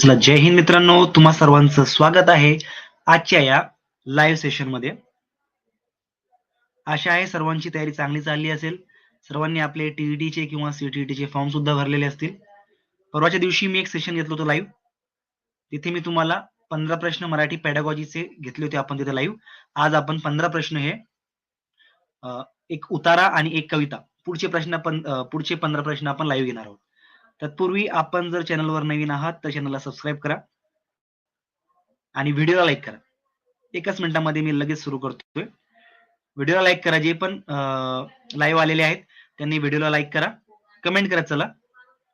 चला जय हिंद मित्रांनो. तुम्हा सर्वांचं स्वागत आहे आजच्या या लाईव्ह सेशनमध्ये. आशा आहे सर्वांची तयारी चांगली चालली असेल. सर्वांनी आपले टीईटीचे चे किंवा सीटीईटीचे चे फॉर्म सुद्धा भरलेले असतील. परवाच्या दिवशी मी एक सेशन घेतलं होतं लाईव्ह तिथे मी तुम्हाला पंधरा प्रश्न मराठी पॅडागॉजीचे घेतले होते आपण तिथे लाईव्ह आज आपण पंधरा प्रश्न हे एक उतारा आणि एक कविता पुढचे प्रश्न आपण पुढचे पंधरा प्रश्न आपण लाईव्ह घेणार आहोत. तत्पूर्वी आपण जर चॅनलवर नवीन आहात तर चॅनलला सबस्क्राईब करा. आणि व्हिडिओला लाईक करा. एकच मिनिटामध्ये मी लगेच सुरू करतोय. व्हिडिओला लाईक करा जे पण लाईव्ह आलेले आहेत त्यांनी व्हिडिओला लाईक करा. कमेंट करत चला.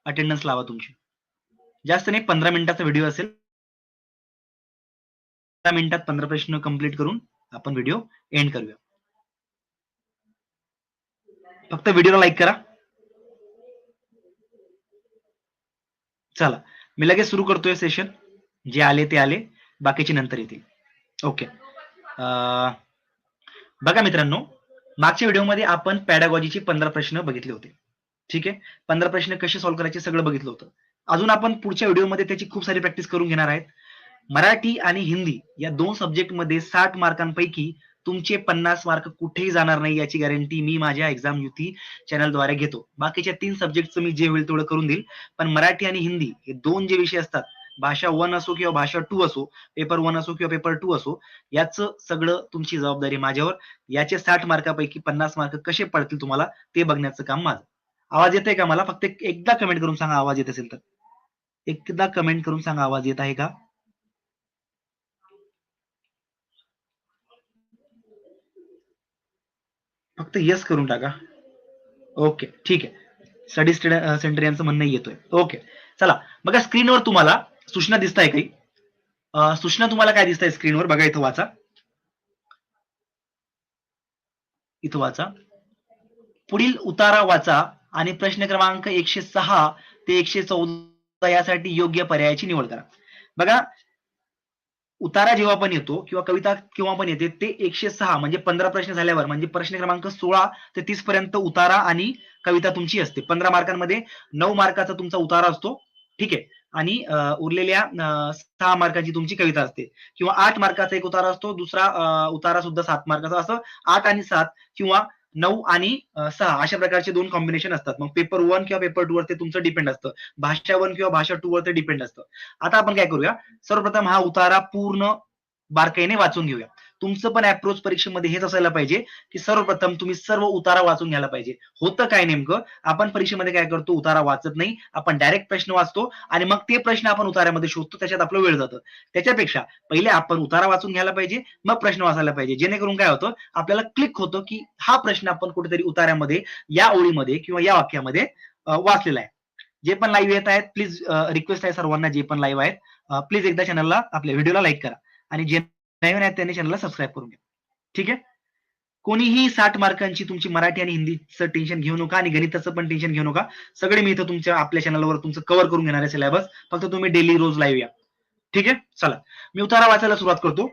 अटेंडन्स लावा तुमची. जास्त नाही पंधरा मिनिटाचा व्हिडिओ असेल. पंधरा मिनिटात पंधरा प्रश्न कंप्लीट करून आपण व्हिडिओ एंड करूया. फक्त व्हिडिओला लाईक करा. चला. मी लगेच सुरू करतोय सेशन जे आले ते आले. बाकीचे नंतर येतील. ओके बघा मित्रांनो मागच्या व्हिडिओमध्ये आपण पॅडागॉजीचे पंधरा प्रश्न बघितले होते. ठीक आहे? पंधरा प्रश्न कसे सॉल्व्ह करायचे सगळं बघितलं होतं. अजून आपण पुढच्या व्हिडिओमध्ये त्याची खूप सारी प्रॅक्टिस करून घेणार आहेत. मराठी आणि हिंदी या दोन सब्जेक्टमध्ये साठ मार्कांपैकी तुमचे पन्नास मार्क कुठेही जाणार नाही याची गॅरंटी मी माझ्या एक्झाम युती चॅनलद्वारे घेतो. बाकीच्या तीन सब्जेक्टचं मी जे होईल तेवढं करून देईल. पण मराठी आणि हिंदी हे दोन जे विषय असतात भाषा वन असो किंवा भाषा टू असो पेपर वन असो किंवा पेपर टू असो याचं सगळं तुमची जबाबदारी माझ्यावर याचे साठ मार्कापैकी पन्नास मार्क कसे पडतील तुम्हाला ते बघण्याचं काम माझं. आवाज येत आहे का मला? फक्त एकदा कमेंट करून सांगा आवाज येत असेल तर. एकदा कमेंट करून सांगा आवाज येत आहे का? फक्त येस करून टाका. ओके ठीक आहे. स्टडी सेंटर यांचं म्हणणं येतोय. ओके चला. बघा स्क्रीनवर तुम्हाला सूचना दिसत आहे काही सूचना तुम्हाला काय दिसत आहे स्क्रीनवर बघा इथं वाचा. इथं वाचा. पुढील उतारा वाचा आणि प्रश्न क्रमांक एकशे सहा ते एकशे चौदा यासाठी योग्य पर्यायाची निवड करा. बघा उतारा जेव्हा पण येतो किंवा कविता केव्हा पण येते ते एकशे सहा म्हणजे पंधरा प्रश्न झाल्यावर म्हणजे प्रश्न क्रमांक सोळा ते तीस पर्यंत उतारा आणि कविता तुमची असते. पंधरा मार्कांमध्ये नऊ मार्काचा तुमचा उतारा असतो. ठीक आहे. आणि अं, उरलेल्या सहा मार्काची तुमची कविता असते. किंवा आठ मार्काचा एक उतारा असतो दुसरा उतारा सुद्धा सात मार्काचा असं आठ आणि सात किंवा नऊ आणि सहा अशा प्रकारचे दोन कॉम्बिनेशन असतात. मग पेपर वन किंवा पेपर टू वर ते तुमचं डिपेंड असतं. भाषा वन किंवा भाषा टू वर ते डिपेंड असतं. आता आपण काय करूया? सर्वप्रथम हा उतारा पूर्ण बारकाईने वाचून घेऊया. तुमचं पण अप्रोच परीक्षेमध्ये हेच असायला पाहिजे की सर्वप्रथम तुम्ही सर्व उतारा वाचून घ्यायला पाहिजे. होतं काय नेमकं? आपण परीक्षेमध्ये काय करतो? उतारा वाचत नाही. आपण डायरेक्ट प्रश्न वाचतो आणि मग ते प्रश्न आपण उतार्यामध्ये शोधतो. त्याच्यात आपलं वेळ जातं. त्याच्यापेक्षा पहिले आपण उतारा वाचून घ्यायला पाहिजे मग प्रश्न वाचायला पाहिजे. जेणेकरून काय होतं? आपल्याला क्लिक होतं की हा प्रश्न आपण कुठेतरी उतार्यामध्ये या ओळीमध्ये किंवा या वाक्यामध्ये वाचलेला आहे. जे पण लाईव्ह येत आहेत प्लीज रिक्वेस्ट आहे सर्वांना जे पण लाईव्ह आहेत. प्लीज एकदा चॅनलला आपल्या व्हिडिओला लाईक करा. आणि जे नवीन आहेत त्यांनी चॅनलला सबस्क्राईब करून घ्या. ठीक आहे? कोणीही साठ मार्कांची तुमची मराठी आणि हिंदीचं टेन्शन घेऊ नका आणि गणिताचं पण टेन्शन घेऊ नका. सगळे मी इथं तुमच्या आपल्या चॅनलवर तुमचं कव्हर करून घेणार आहे सिलेबस फक्त तुम्ही डेली रोज लाईव्ह या. ठीक आहे? चला. मी उतारा वाचायला सुरुवात करतो.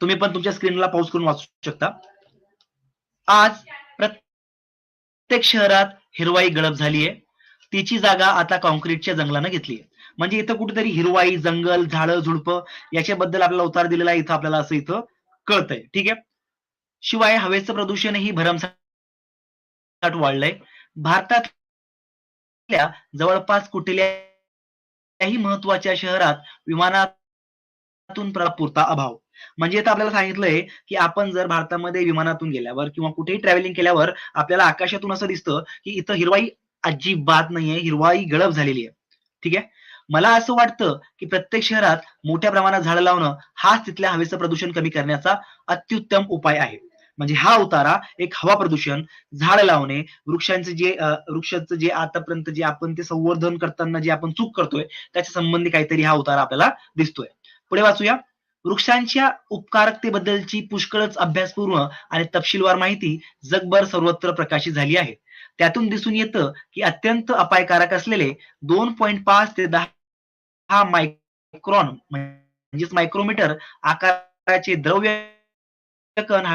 तुम्ही पण तुमच्या स्क्रीनला पाऊस करून वाचू शकता. आज प्रत्येक शहरात हिरवाई गळप झाली आहे तिची जागा आता कॉन्क्रीटच्या जंगलानं घेतली आहे म्हणजे इथं कुठेतरी हिरवाई जंगल झाडं झुडपं याच्याबद्दल आपल्याला उतार दिलेला आहे इथं आपल्याला असं इथं कळतंय. ठीक आहे? शिवाय हवेचं प्रदूषणही भरमसाठ वाढलंय. भारतातल्या जवळपास कुठल्याही महत्त्वाच्या शहरात विमानातून पुरता अभाव. म्हणजे इथं आपल्याला सांगितलंय की आपण जर भारतामध्ये विमानातून गेल्यावर किंवा कुठेही ट्रॅव्हलिंग केल्यावर आपल्याला आकाशातून असं दिसतं की इथं हिरवाई अजिबात नाहीये हिरवाई गळप झालेली आहे. ठीक आहे? मला असं वाटतं की प्रत्येक शहरात मोठ्या प्रमाणात झाडं लावणं हाच तिथल्या हवेचं प्रदूषण कमी करण्याचा अत्युत्तम उपाय आहे. म्हणजे हा उतारा एक हवा प्रदूषण झाड लावणे वृक्षांचे जे वृक्षांचं जे आतापर्यंत जे आपण ते संवर्धन करताना जे आपण चूक करतोय त्याच्या संबंधी काहीतरी हा उतारा आपल्याला दिसतोय. पुढे वाचूया. वृक्षांच्या उपकारकतेबद्दलची पुष्कळच अभ्यासपूर्ण आणि तपशीलवार माहिती जगभर सर्वत्र प्रकाशित झाली आहे. त्यातून दिसून येतं की अत्यंत अपायकारक असलेले दोन पॉईंट पाच ते दहा हा मायक्रॉन म्हणजेच मायक्रोमीटर आकाराचे द्रव्य कण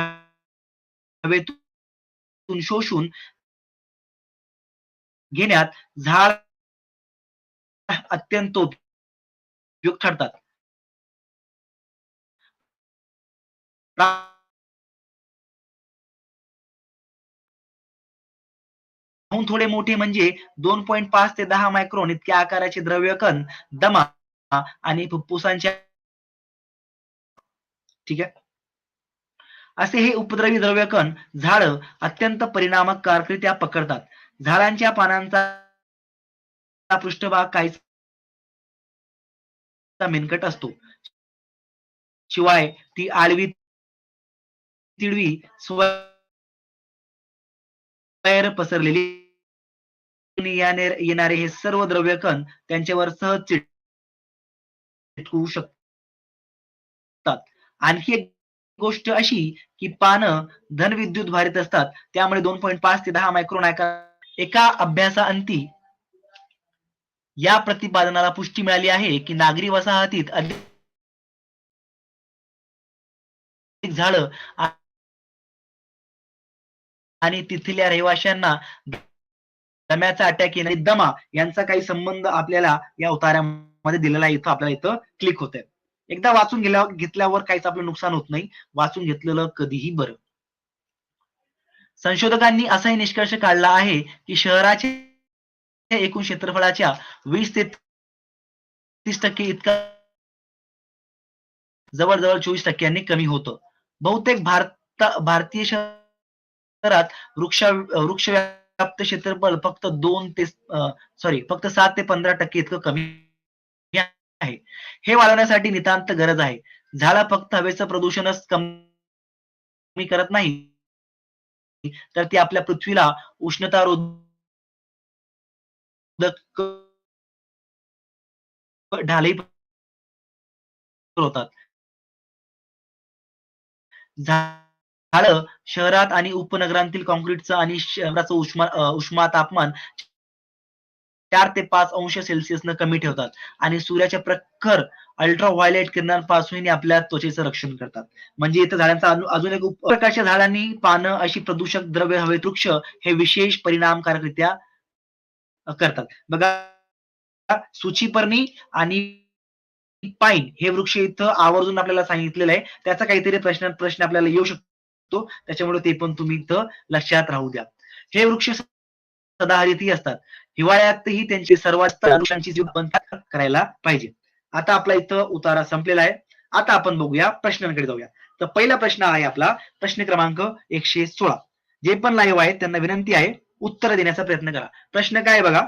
हवेतून शोषून घेण्यात झाड अत्यंत उपयुक्त ठरतात. त्याहून थोडे मोठे म्हणजे दोन पॉईंट पाच ते दहा मायक्रोन इतक्या आकाराचे द्रव्य कण दमा आणि फुफ्फुसांच्या ठीक आहे? असे हे उपद्रवी द्रव्य कण झाड अत्यंत परिणामकारकरित्या पकडतात. झाडांच्या पानांचा पृष्ठभाग काहीसा मेनकट असतो. शिवाय ती आडवी तिडवी स्वैर पसरलेली येणारे हे सर्व द्रव्य कण त्यांच्यावर सहज चिटकू शकतात. आणखी एक गोष्ट अशी की पानं धनविद्युत भारित असतात. त्यामुळे दोन पॉईंट पाच ते दहा मायक्रोन एका अभ्यासाअंती या प्रतिपादनाला पुष्टी मिळाली आहे की नागरी वसाहतीत अधिक झाड आणि तिथल्या रहिवाशांना दम्याचा अटॅक येणे दमा यांचा काही संबंध आपल्याला या उतार्यामध्ये दिलेला आहे इथं आपल्याला इथं क्लिक होत एकदा वाचून गेल्या घेतल्यावर काहीच आपलं नुकसान होत नाही. वाचून घेतलेलं कधीही बरं. संशोधकांनी असाही निष्कर्ष काढला आहे की शहराचे एकूण क्षेत्रफळाच्या वीस ते तीस टक्के इतका जवळजवळ चोवीस टक्क्यांनी कमी होतं. बहुतेक भारत भारतीय शहरात वृक्ष वृक्ष व्याप्त क्षेत्रफळ फक्त दोन ते सॉरी फक्त सात ते पंधरा टक्के इतकं कमी आहे. हे वाढवण्यासाठी नितांत गरज आहे. झाला फक्त हवेचं प्रदूषणच कमी करत नाही तर ती आपल्या पृथ्वीला उष्णता ढालही होतात झाड शहरात आणि उपनगरांतील कॉन्क्रीटचं आणि शहराचं उष्मा उष्मा तापमान चार ते पाच अंश सेल्सिअस न कमी ठेवतात. आणि सूर्याच्या प्रखर अल्ट्रा व्हायलेट किरणांपासून आपल्या त्वचेचं रक्षण करतात. म्हणजे इथं झाडांचा अजून एक प्रकारच्या झाडांनी पानं अशी प्रदूषक द्रव्य हवेत वृक्ष हे विशेष परिणामकारकरित्या करतात. बघा सूचीपर्णी आणि पाईन हे वृक्ष इथं आवर्जून आपल्याला सांगितलेलं आहे. त्याचा काहीतरी प्रश्न प्रश्न आपल्याला येऊ शकतो. त्याच्यामुळे ते पण तुम्ही इथं लक्षात राहू द्या. हे वृक्ष सदाहरितही असतात. हिवाळ्यातही त्यांची सर्वात वृक्षांची बंद करायला पाहिजे. आता आपला इथं उतारा संपलेला आहे. आता आपण बघूया प्रश्नांकडे जाऊया. तर पहिला प्रश्न आहे आपला प्रश्न क्रमांक एकशे सोळा. जे पण लाईव्ह आहेत त्यांना विनंती आहे उत्तर देण्याचा प्रयत्न करा. प्रश्न काय बघा?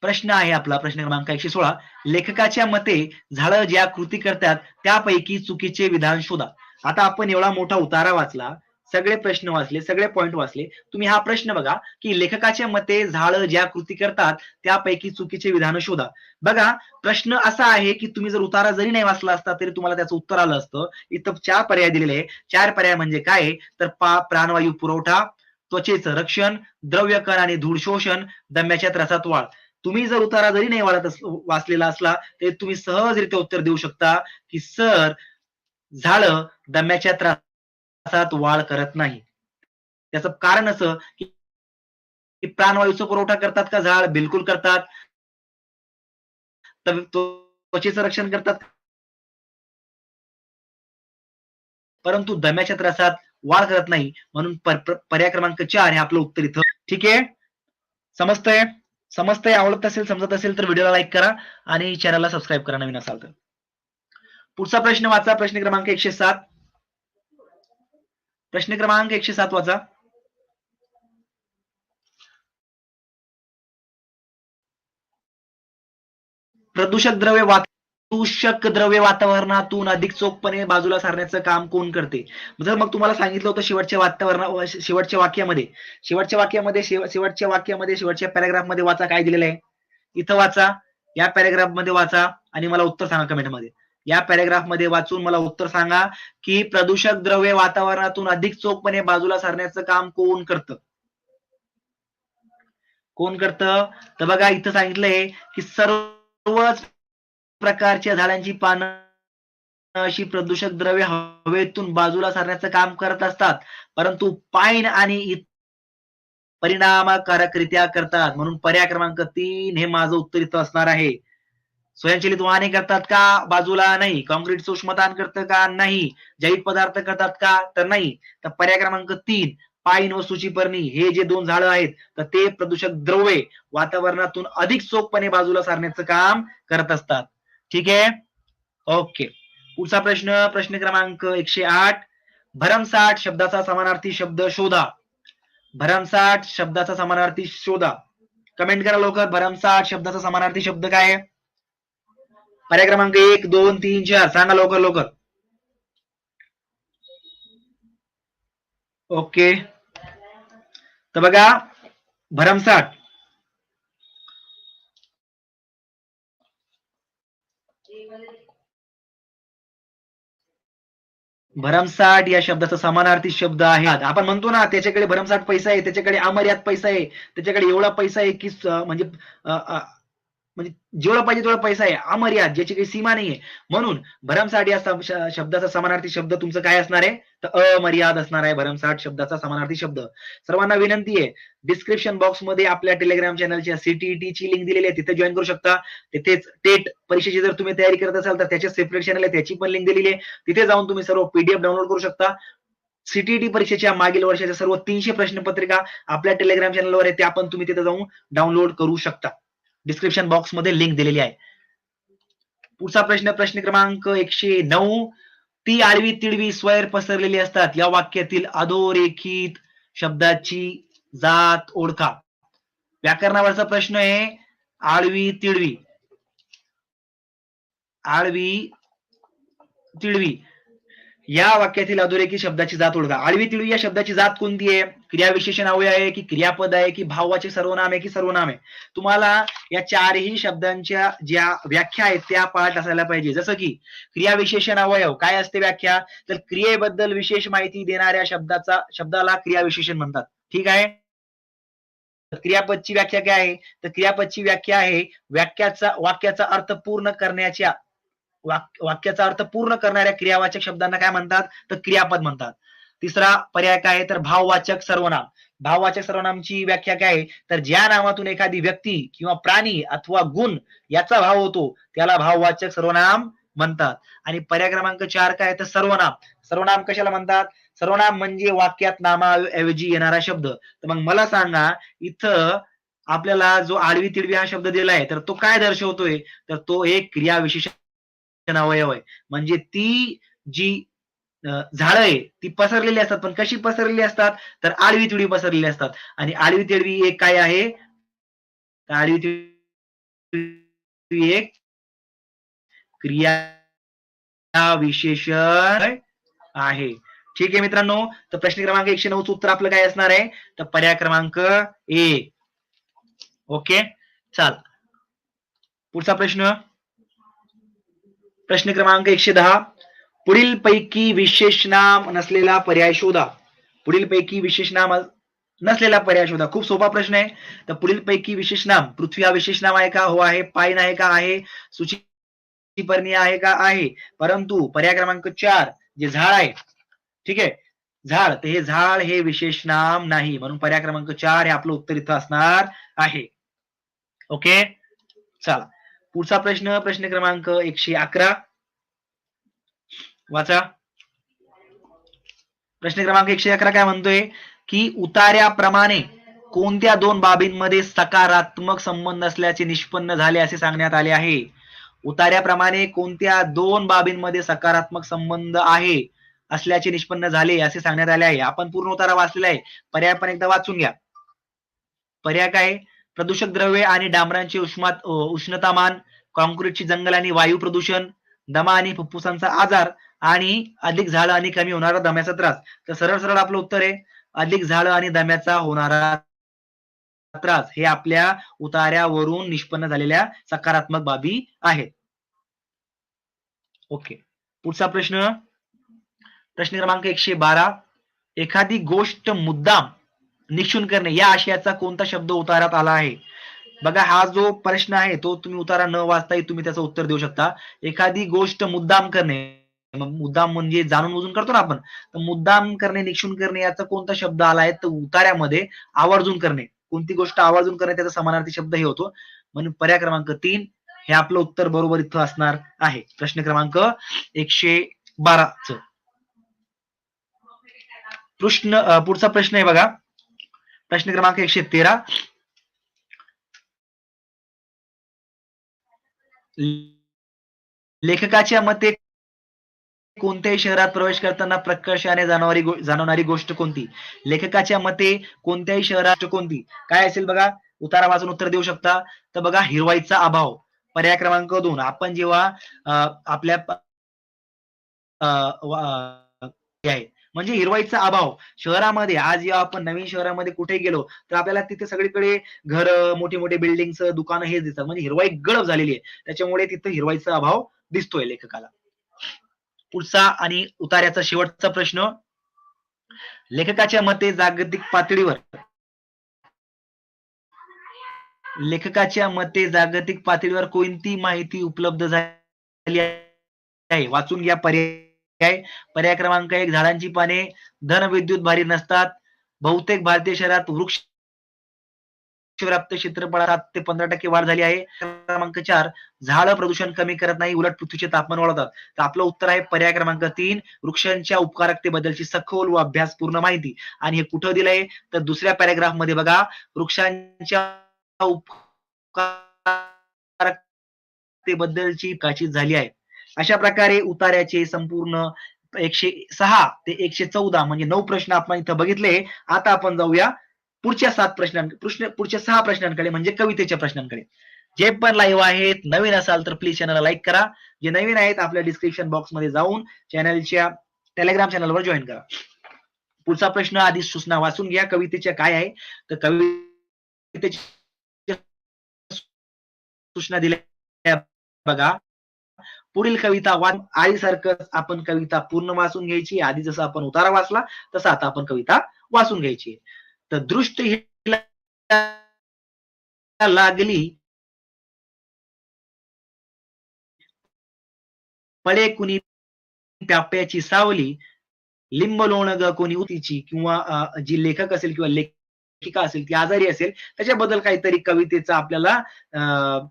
प्रश्न आहे आपला प्रश्न क्रमांक एकशे सोळा. लेखकाच्या मते झाडं ज्या कृती करतात त्यापैकी चुकीचे विधान शोधा. आता आपण एवढा मोठा उतारा वाचला सगळे प्रश्न वाचले सगळे पॉइंट वाचले. तुम्ही हा प्रश्न बघा की लेखकाच्या मते झाडं ज्या कृती करतात त्यापैकी चुकीचे विधान शोधा. बघा प्रश्न असा आहे की तुम्ही जर उतारा जरी नाही वाचला असता तरी तुम्हाला त्याचं उत्तर आलं असतं. इथं चार पर्याय दिलेले आहे चार पर्याय म्हणजे काय तर पा प्राणवायू पुरवठा त्वचेचं रक्षण द्रव्य कण आणि धूळ शोषण दम्याच्या त्रासात वाढ. तुम्ही जर उतारा जरी नाही वाढत वाचलेला असला तरी तुम्ही सहजरित्या उत्तर देऊ शकता की सर झाड दम्याच्या त्रासात वाढ करत नाही. त्याचं कारण असं की प्राणवायूचा पुरवठा करतात का झाड? बिलकुल करतात. त्वचेचं रक्षण करतात परंतु दम्याच्या त्रासात वाढ करत नाही. म्हणून पर्याय क्रमांक चार हे आपलं उत्तर इथं. ठीक आहे? समजतंय? समजतंय? आवडत असेल समजत असेल तर व्हिडिओला लाईक करा आणि चॅनलला सबस्क्राईब करा नवीन असाल तर. पुढचा प्रश्न वाचा. प्रश्न क्रमांक एकशे सात. प्रश्न क्रमांक एकशे सात वाचा. प्रदूषक द्रव्य प्रदूषक द्रव्य वातावरणातून अधिक चोखपणे बाजूला सारण्याचं काम कोण करते? जर मग तुम्हाला सांगितलं होतं शेवटच्या वातावरणा शेवटच्या वाक्यामध्ये. शेवटच्या वाक्यामध्ये शेवटच्या वाक्यामध्ये शेवटच्या पॅराग्राफमध्ये वाचा. काय दिलेलं आहे? इथं वाचा. या पॅरेग्राफमध्ये वाचा. आणि मला उत्तर सांगा कमेंटमध्ये. या पॅरेग्राफमध्ये वाचून मला उत्तर सांगा की प्रदूषक द्रव्य वातावरणातून अधिक चोखपणे बाजूला सारण्याचं काम कोण करतं? कोण करतं? तर बघा इथं सांगितलंय की सर्वच प्रकारच्या झाडांची पानं अशी प्रदूषक द्रव्ये हवेतून बाजूला सारण्याचं काम करत असतात परंतु पाईन आणि परिणामकारकरित्या करतात. म्हणून पर्याय क्रमांक तीन हे माझं उत्तर इथं असणार आहे. स्वयंचलित वाहने करतात का? बाजूला नाही. कॉन्क्रीट सूक्ष्मदान करतं का? नाही. जैविक पदार्थ करतात का? तर नाही. तर पर्याय क्रमांक तीन पाईन व सुचीपर्णी हे जे दोन झाडं आहेत तर ते प्रदूषक द्रव्ये वातावरणातून अधिक चोखपणे बाजूला सारण्याचं काम करत असतात. ठीक आहे? ओके. पुढचा प्रश्न प्रश्न क्रमांक एकशे आठ. भरमसाठ शब्दाचा समानार्थी शब्द शोधा. भरमसाठ शब्दाचा समानार्थी शोधा. कमेंट करा लवकर. भरमसाठ शब्दाचा समानार्थी शब्द काय आहे? पर्याय क्रमांक एक दोन तीन चार. सांगा लवकर लवकर. ओके. तर बघा भरमसाठ. भरमसाठ या शब्दाचा समानार्थी शब्द आहे. आपण म्हणतो ना त्याच्याकडे भरमसाठ पैसा आहे त्याच्याकडे अमर्याद पैसा आहे त्याच्याकडे एवढा पैसा आहे की म्हणजे म्हणजे जेवढा पाहिजे तेवढा पैसा आहे. अमर्याद ज्याची काही सीमा नाहीये. म्हणून भरमसाठ या शब्दाचा समानार्थी शब्द तुमचं काय असणार आहे? तर अमर्याद असणार आहे भरमसाठ शब्दाचा समानार्थी शब्द. सर्वांना विनंती आहे डिस्क्रिप्शन बॉक्समध्ये आपल्या टेलिग्राम चॅनलच्या सीटीईटी ची लिंक दिलेली आहे. तिथे जॉईन करू शकता. तिथेच टेट परीक्षेची जर तुम्ही तयारी करत असाल तर त्याचे सेपरेट चॅनल आहे. त्याची पण लिंक दिलेली आहे. तिथे जाऊन तुम्ही सर्व पीडीएफ डाउनलोड करू शकता. सीटीईटी परीक्षेच्या मागील वर्षाच्या सर्व तीनशे प्रश्नपत्रिका आपल्या टेलिग्राम चॅनलवर आहे. त्या पण तुम्ही तिथे जाऊन डाउनलोड करू शकता. डिस्क्रिप्शन बॉक्समध्ये लिंक दिलेली आहे. पुढचा प्रश्न प्रश्न क्रमांक एकशे नऊ. ती आडवी तिडवी स्वैर पसरलेली असतात. या वाक्यातील अधोरेखित शब्दाची जात ओळखा. व्याकरणावरचा प्रश्न आहे आडवी तिडवी. आडवी तिडवी. या वाक्यातील अधोरेखित शब्दाची जात ओळखा. आडवी तिडवी या शब्दाची जात कोणती आहे? क्रियाविशेषण अवयव आहे की क्रियापद आहे की भावाचे सर्वनाम आहे की सर्वनाम आहे. तुम्हाला या चारही शब्दांच्या ज्या व्याख्या आहेत त्या पाठ असायला पाहिजे. जसं की क्रियाविशेषण अवयव काय असते व्याख्या? तर क्रियेबद्दल विशेष माहिती देणाऱ्या शब्दाचा शब्दाला क्रियाविशेषण म्हणतात. ठीक आहे? तर क्रियापदची व्याख्या काय आहे? तर क्रियापदची व्याख्या आहे व्याख्याचा वाक्याचा अर्थ पूर्ण करण्याच्या वाक्याचा अर्थ पूर्ण करणाऱ्या क्रियावाचक शब्दांना काय म्हणतात? तर क्रियापद म्हणतात. तिसरा पर्याय काय आहे? तर भाववाचक सर्वनाम. भाववाचक सर्वनामची व्याख्या काय आहे? तर ज्या नावातून एखादी व्यक्ती किंवा प्राणी अथवा गुण याचा भाव होतो त्याला भाववाचक सर्वनाम म्हणतात. आणि पर्याय क्रमांक चार काय आहे? तर सर्वनाम. सर्वनाम कशाला म्हणतात? सर्वनाम म्हणजे वाक्यात नामाऐवजी येणारा शब्द. तर मग मला सांगा इथं आपल्याला जो आडवी तिडवी हा शब्द दिलाय तर तो काय दर्शवतोय? तर तो एक क्रियाविशेषण अवयव आहे. म्हणजे ती जी झाडं आहे ती पसरलेली असतात. पण कशी पसरलेली असतात? तर आडवी तिडवी पसरलेली असतात. आणि आडवी तिडवी एक काय आहे? तर आडवी तिडवी एक क्रिया विशेषण आहे. ठीक आहे मित्रांनो तर प्रश्न क्रमांक एकशे नऊचं उत्तर आपलं काय असणार आहे? तर पर्याय क्रमांक ए. ओके? चाल. पुढचा प्रश्न. प्रश्न क्रमांक एकशे दहा. पुढील पैकी विशेष नाम नसलेला पर्याय शोधा. पुढील पैकी विशेष नाम नसलेला पर्याय शोधा. खूप सोपा प्रश्न आहे. तर पुढील पैकी विशेष नाम पृथ्वी हा विशेष नाम आहे का? हो आहे. पायन आहे का? आहे. सुचिपर्णी आहे का? आहे. परंतु पर्याय क्रमांक चार जे झाड आहे. ठीक आहे? झाड. तर हे झाड हे विशेष नाम नाही. म्हणून पर्याय क्रमांक चार हे आपलं उत्तर इथं असणार आहे. ओके? चला. पुढचा प्रश्न प्रश्न क्रमांक एकशे अकरा. वाचा. प्रश्न क्रमांक एकशे अकरा काय म्हणतोय? की उतार्याप्रमाणे कोणत्या दोन बाबींमध्ये सकारात्मक संबंध असल्याचे निष्पन्न झाले असे सांगण्यात आले आहे? उतार्याप्रमाणे कोणत्या दोन बाबींमध्ये सकारात्मक संबंध आहे असल्याचे निष्पन्न झाले असे सांगण्यात आले आहे? आपण पूर्ण उतारा वाचलेला आहे. पर्याय पण एकदा वाचून घ्या. पर्याय काय? प्रदूषक द्रव्ये आणि डांबरांचे उष्मात उष्णतामान कॉन्क्रीटची जंगल आणि वायू प्रदूषण दमा आणि फुफ्फुसांचा आजार आणि अधिक झाड आणि कमी होणारा दम्याचा त्रास. तर सरळ सरळ आपलं उत्तर आहे अधिक झाड आणि दम्याचा होणारा त्रास हे आपल्या उतार्यावरून निष्पन्न झालेल्या सकारात्मक बाबी आहेत. ओके. पुढचा प्रश्न प्रश्न क्रमांक एकशे बारा. एखादी गोष्ट मुद्दाम निक्षून करणे या आशयाचा कोणता शब्द उतारात आला आहे? बघा हा जो प्रश्न आहे तो तुम्ही उतारा न वाचताही तुम्ही त्याचं उत्तर देऊ शकता. एखादी गोष्ट मुद्दाम करणे मुद्दाम म्हणजे जाणून बुजून करतो ना आपण. तर मुद्दाम करणे निक्षून करणे याचा कोणता शब्द आला आहे? तर उतार्यामध्ये आवर्जून करणे. कोणती गोष्ट आवर्जून करणे त्याचा समानार्थी शब्द हे होतो. म्हणून पर्याय क्रमांक तीन हे आपलं उत्तर बरोबर इथं असणार आहे. प्रश्न क्रमांक एकशे बाराच प्रश्न पुढचा प्रश्न आहे बघा. प्रश्न क्रमांक एकशे तेरा. लेखकाच्या मते कोणत्याही शहरात प्रवेश करताना प्रकर्षाने जाणवारी गो- जाणवणारी गोष्ट कोणती? लेखकाच्या मते कोणत्याही शहरात कोणती? काय असेल बघा? उतारा वाचून उत्तर देऊ शकता. तर बघा हिरवाईचा अभाव. पर्याय क्रमांक दोन. आपण जेव्हा अं, आपल्या अं, हे आहे. म्हणजे हिरवाईचा अभाव. शहरामध्ये आज जेव्हा आपण नवीन शहरामध्ये कुठे गेलो तर आपल्याला तिथे सगळीकडे घर मोठे मोठे बिल्डिंग्स दुकानं हेच दिसतात. म्हणजे हिरवाई गडप झालेली आहे. त्याच्यामुळे तिथे हिरवाईचा अभाव दिसतोय लेखकाला. पुढचा आणि उतार्याचा शेवटचा प्रश्न. लेखकाच्या मते जागतिक पातळीवर. लेखकाच्या मते जागतिक पातळीवर कोणती माहिती उपलब्ध झाली आहे? वाचून घ्या पर्याय. पर्याय क्रमांक एक झाडांची पाने. धन विद्युत भारी नसतात. बहुतेक भारतीय शहरात वृक्ष व्याप्त क्षेत्रफळात सात ते पंधरा टक्के वाढ झाली आहे. क्रमांक चार झाड प्रदूषण कमी करत नाही उलट पृथ्वीचे तापमान वाढवतात. तर आपलं उत्तर आहे पर्याय क्रमांक तीन वृक्षांच्या उपकारकतेबद्दलची सखोल व अभ्यासपूर्ण माहिती. आणि हे कुठं दिलंय? तर दुसऱ्या पॅराग्राफमध्ये बघा. वृक्षांच्या उपकारकतेबद्दलची काचित झाली आहे. अशा प्रकारे उतार्याचे संपूर्ण एकशे सहा ते एकशे चौदा म्हणजे नऊ प्रश्न आपण इथं बघितले. आता आपण जाऊया पुढच्या सात प्रश्नां प्रश्न पुढच्या सहा प्रश्नांकडे म्हणजे कवितेच्या प्रश्नांकडे. जे पण लाईव्ह आहेत नवीन असाल तर प्लीज चॅनलला लाईक करा. जे नवीन आहेत आपल्या डिस्क्रिप्शन बॉक्समध्ये जाऊन चॅनलच्या टेलिग्राम चॅनलवर जॉईन करा. पुढचा प्रश्न आधी सूचना वाचून घ्या कवितेच्या काय आहे. तर कवितेच्या सूचना दिल्या बघा. पुढील कविता वाच. आधीसारखं आपण कविता पूर्ण वाचून घ्यायची. आधी जसं आपण उतारा वाचला तसं आता आपण कविता वाचून घ्यायची. तर दृष्ट लागली. पळे कुणी प्याप्याची सावली लिंब लोण ग कोणी उतीची किंवा जी लेखक असेल किंवा लेखिका असेल ती आजारी असेल त्याच्याबद्दल काहीतरी कवितेचा आपल्याला अं,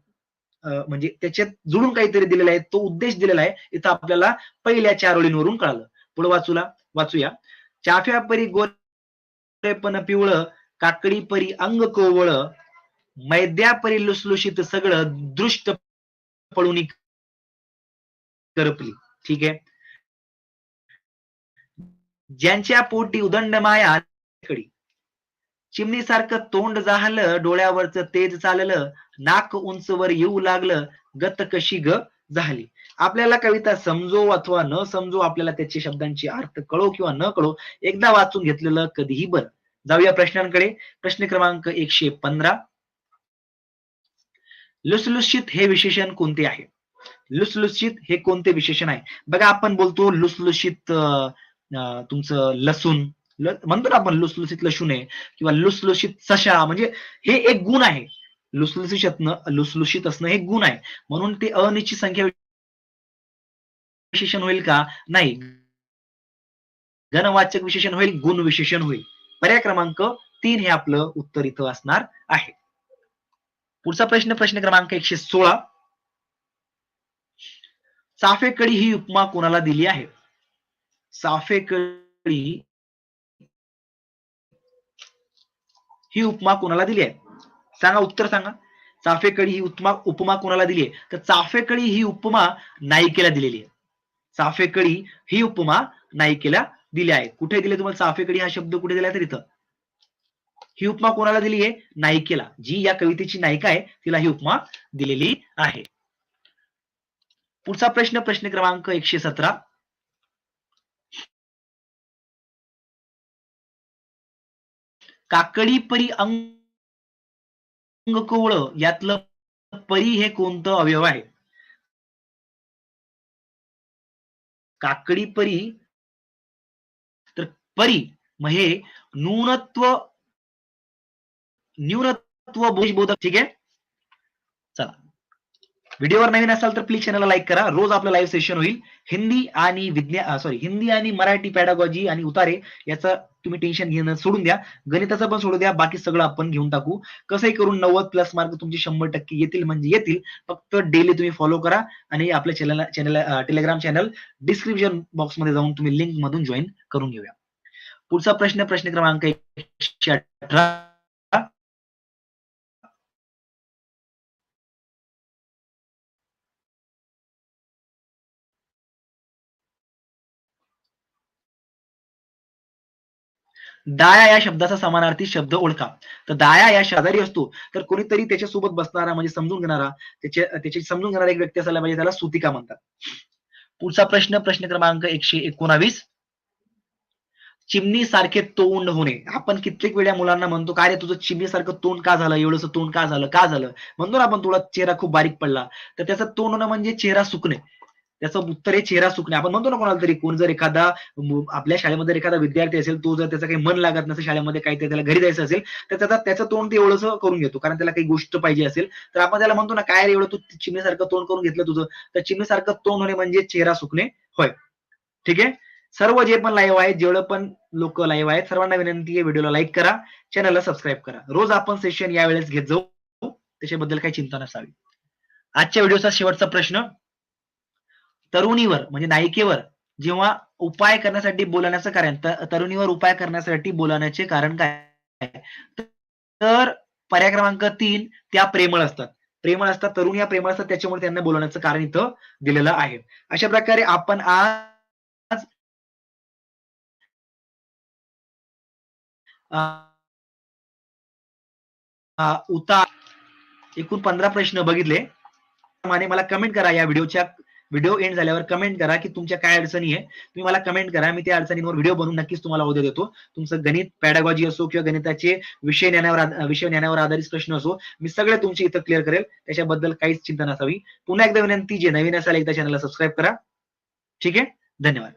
अं, म्हणजे त्याच्यात जुळून काहीतरी दिलेला आहे तो उद्देश दिलेला आहे इथं आपल्याला पहिल्या चार ओळींवरून कळालं. पुढे वाचूला वाचूया. चाफ्या परी पण पिवळ काकडी परी अंग कोवळ मैद्या परी लुसलुशीत सगळं दृष्ट पळून करपली. ठीक आहे? ज्यांच्या पोटी उदंड माया कडी. चिमणीसारखं तोंड जाहलं डोळ्यावरच तेज चाललं नाक उंचवर येऊ लागलं गत कशी ग? झाली. आपल्याला कविता समजो अथवा न समजो आपल्याला त्याचे शब्दांची अर्थ कळो किंवा न कळो एकदा वाचून घेतलेलं कधीही बरं. जाऊया प्रश्नांकडे. प्रश्न क्रमांक एकशे पंधरा. लुसलुसित हे विशेषण कोणते आहे? लुसलुसित हे कोणते विशेषण आहे? बघा आपण बोलतो लुसलुसित अं, तुमचं लसूण. म्हणतो ना आपण लुसलुसित लसूण आहे किंवा लुसलुसित सशा म्हणजे हे एक गुण आहे. लुसलुसित असणं लुसलुशीत असणं हे गुण आहे. म्हणून ते अनिश्चित संख्या विशेषण होईल का? नाही. गणवाचक विशेषण होईल गुण विशेषण होईल. पर्याय क्रमांक तीन हे आपलं उत्तर इथं असणार आहे. पुढचा प्रश्न प्रश्न क्रमांक एकशे सोळा. साफेकडी ही उपमा कोणाला दिली आहे? साफेकडी ही उपमा कोणाला दिली आहे? सांगा उत्तर सांगा. चाफेकडी ही उपमा उपमा कोणाला दिली आहे? तर चाफेकडी ही उपमा नायिकेला दिलेली आहे. चाफेकडी ही उपमा नायिकेला दिली आहे. कुठे दिले तुम्हाला चाफेकडी हा शब्द कुठे दिला तर इथं. ही उपमा कोणाला दिली आहे? नायिकेला जी या कवितेची नायिका आहे तिला ही उपमा दिलेली आहे. पुढचा प्रश्न प्रश्न क्रमांक एकशे सतरा. काकडी परी अंग कोवळ यातलं परी हे कोणतं अवयव आहे? काकडी परी तर परी मग हे न्यूनत्व न्यूनत्व बोधक ठीक आहे? चला. व्हिडिओवर नवीन असाल तर प्लीज चॅनलला लाईक करा. रोज आपलं लाईव्ह सेशन होईल. हिंदी आणि विज्ञान सॉरी हिंदी आणि मराठी पॅडागॉजी आणि उतारे याचं तुम्ही टेन्शन घेणं सोडून द्या. गणिताचं पण सोडू द्या बाकी सगळं आपण घेऊन टाकू. कसंही करून नव्वद प्लस मार्क तुमचे शंभर टक्के येतील म्हणजे येतील. फक्त डेली तुम्ही फॉलो करा आणि आपल्या channel channel Telegram channel description बॉक्समध्ये जाऊन तुम्ही लिंक मधून जॉईन करून घेऊया. पुढचा प्रश्न प्रश्न क्रमांक एकशे अठरा. दाया या शब्दाचा समानार्थी शब्द ओळखा. तर दाया या शेजारी असतो तर कोणीतरी त्याच्यासोबत बसणारा म्हणजे समजून घेणारा त्याचे त्याची समजून घेणारा एक व्यक्ती असायला पाहिजे त्याला सुतिका म्हणतात. पुढचा प्रश्न प्रश्न क्रमांक एकशे एकोणावीस. चिमणी सारखे तोंड होणे. आपण कित्येक वेळा मुलांना म्हणतो काय रे तुझं चिमणी सारखं तोंड का झालं? एवढंस तोंड का झालं? का झालं? म्हणतो ना आपण तुला चेहरा खूप बारीक पडला. तर त्याचं तोंड होणं म्हणजे चेहरा सुकणे. त्याचं उत्तर आहे चेहरा सुकणे. आपण म्हणतो ना कोणाला तरी कोण जर एखादा आपल्या शाळेमध्ये एखादा विद्यार्थी असेल तो जर त्याचा काही मन लागत नसेल शाळेमध्ये काही त्याला घरी जायचं असेल तर त्याचा त्याचं तोंड ते एवढंच करून घेतो. कारण त्याला काही गोष्ट पाहिजे असेल तर आपण त्याला म्हणतो ना काय रे एवढं तू चिमणीसारखं तोंड करून घेतलं तुझं? तर चिमणीसारखं तोंड होणे म्हणजे चेहरा सुकणे. होय. ठीक आहे? सर्व जे पण लाईव्ह आहेत जेवढं पण लोक लाईव्ह आहेत सर्वांना विनंती आहे व्हिडिओला लाईक करा चॅनलला सबस्क्राईब करा. रोज आपण सेशन यावेळेस घेत जाऊ. त्याच्याबद्दल काही चिंता नसावी. आजच्या व्हिडिओचा शेवटचा प्रश्न तरुणीवर म्हणजे नायिकेवर जेव्हा उपाय करण्यासाठी बोलण्याचं कारण तरुणीवर उपाय करण्यासाठी बोलण्याचे कारण काय? तर पर्याय क्रमांक तीन त्या प्रेमळ असतात. प्रेमळ असतात तरुण या प्रेमळ असतात त्याच्यामुळे त्यांना बोलवण्याचं कारण इथं दिलेलं आहे. अशा प्रकारे आपण आज उतार एकूण पंधरा प्रश्न बघितले. मला कमेंट करा या व्हिडिओच्या व्हिडिओ एंड झाल्यावर कमेंट करा की तुमच्या काय अडचणी आहे. तुम्ही मला कमेंट करा मी त्या अडचणींवर व्हिडिओ बनवून नक्कीच तुम्हाला उद्या देतो. तुमचं गणित पॅडागॉजी असो किंवा गणिताचे विषय ज्ञानावर विषय ज्ञानावर आधारित प्रश्न असो मी सगळे तुमचे इथं क्लिअर करेल. त्याच्याबद्दल काहीच चिंता नसावी. पुन्हा एकदा विनंती जे नवीन असाल एकदा चॅनलला सबस्क्राईब करा. ठीक आहे? धन्यवाद.